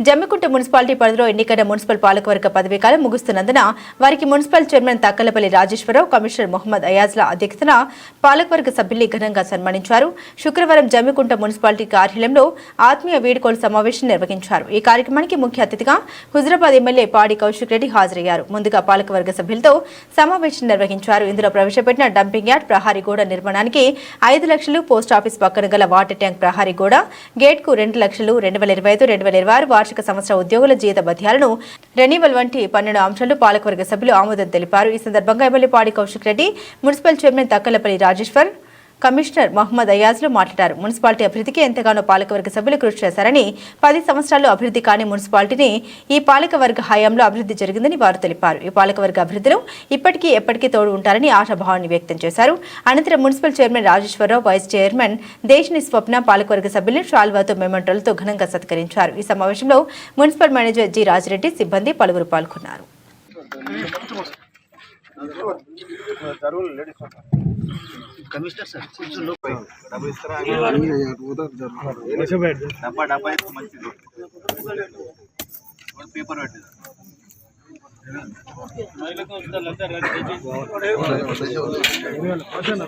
Jammikunta municipality పరిధిలో ఎన్నికైన municipal పాలకవర్గ పదవీకాలం ముగుస్తున్నందున వారికి municipal chairman Takkalapalli Rajeshwararao commissioner Mohammed అయాజ్ల అధ్యక్షతన పాలకవర్గ సభ్యుల్ని ఘనంగా సన్మానించారు. శుక్రవారం జమ్మికుంట మున్సిపాలిటీ కార్యాలయంలో ఆత్మీయ వీడ్కోలు సమావేశం నిర్వహించారు. ఈ కార్యక్రమానికి ముఖ్య అతిథిగా హుజరాబాద్ ఎమ్మెల్యే పాడి కౌశిక్ రెడ్డి హాజరయ్యారు. ముందుగా పాలకవర్గ సభ్యులతో సమావేశం నిర్వహించారు. ఇందులో ప్రవేశపెట్టిన డంపింగ్ యార్డ్ ప్రహారీ గోడ నిర్మాణానికి ఐదు లక్షలు పోస్టాఫీస్ పక్కన గల వాటర్ ట్యాంక్ ప్రహారీ గోడ గేట్కు రెండు లక్షలు రెండు వేల ఇరవై ఐదు రెండు వేల ఇరవై ఆరు వార్షిక సంవత్సర ఉద్యోగుల జీత భత్యాలను రెన్యువల్ వంటి పన్నెండు అంశాలు పాలకవర్గ సభ్యులు ఆమోదం తెలిపారు. ఈ సందర్భంగా MLA Padi Kaushik Reddy municipal chairman Takkalapalli Rajeshwar commissioner Mohammed అయాజ్లు మాట్లాడారు. మున్సిపాలిటీ అభివృద్ధికి ఎంతగానో పాలకవర్గ సభ్యులు కృషి చేశారని పది సంవత్సరాల్లో అభివృద్ధి కాని మున్సిపాలిటీని ఈ పాలకవర్గ హయాంలో అభివృద్ధి జరిగిందని వారు తెలిపారు. ఈ పాలకవర్గ అభివృద్ధిలో ఇప్పటికీ ఎప్పటికీ తోడు ఉంటారని ఆశాభావాన్ని వ్యక్తం చేశారు. అనంతరం municipal chairman Rajeshwararao vice chairman Deshini స్వప్న పాలకవర్గ సభ్యులు షాల్వాతో మెమంటోలతో ఘనంగా సత్కరించారు. ఈ సమావేశంలో మున్సిపల్ మేనేజర్ జి రాజిరెడ్డి సిబ్బంది పలువురు పాల్గొన్నారు. ज़रूर लेडीज़ कमिश्नर सर कुछ लोग डबल इस तरह उधर ज़रूर ऐसे अच्छा, बैठ जा। डब्बा डब्बा एक मंच दे और पेपर बैठ जा महिला को उधर लंदर रख दीजिए अच्छा। ना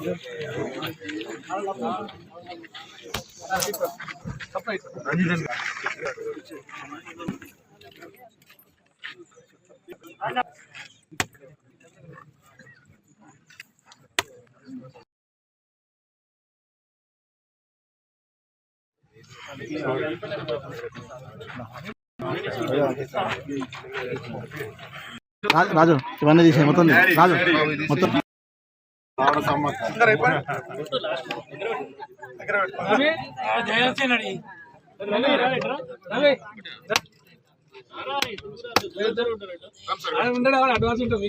सप्लाई रंजन రాజు ఇవన్నీ తీసే మొత్తం. రాజు మొత్తం అడ్వాన్స్ ఉంటుంది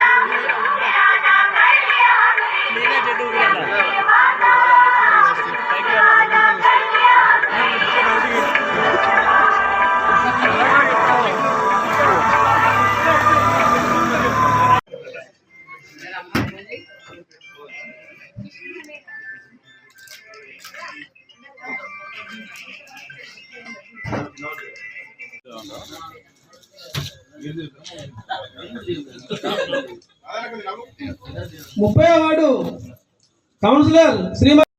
ముప్పై వాడు కౌన్సిలర్ శ్రీమతి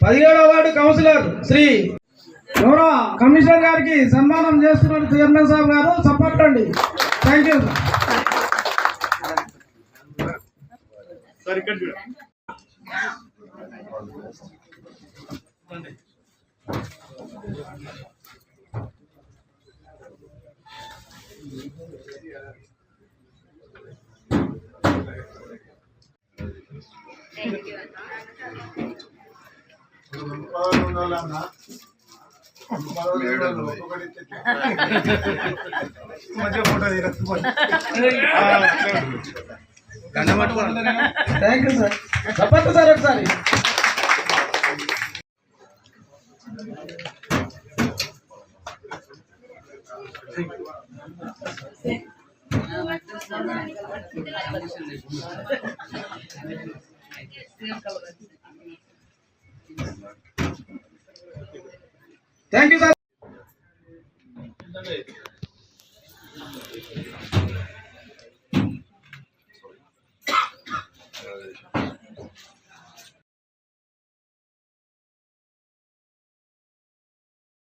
పదిహేడవ వార్డు కౌన్సిలర్ శ్రీ గౌరవ కమిషనర్ గారికి సన్మానం చేస్తున్నారు చైర్మన్ సాబ్ గారు సపోర్ట్ అండి థ్యాంక్ యూ సార్ ఇక్కడ మధ్య ఫోటో థ్యాంక్ యూ సార్ చెప్పండి సార్ ఒకసారి. Thank you sir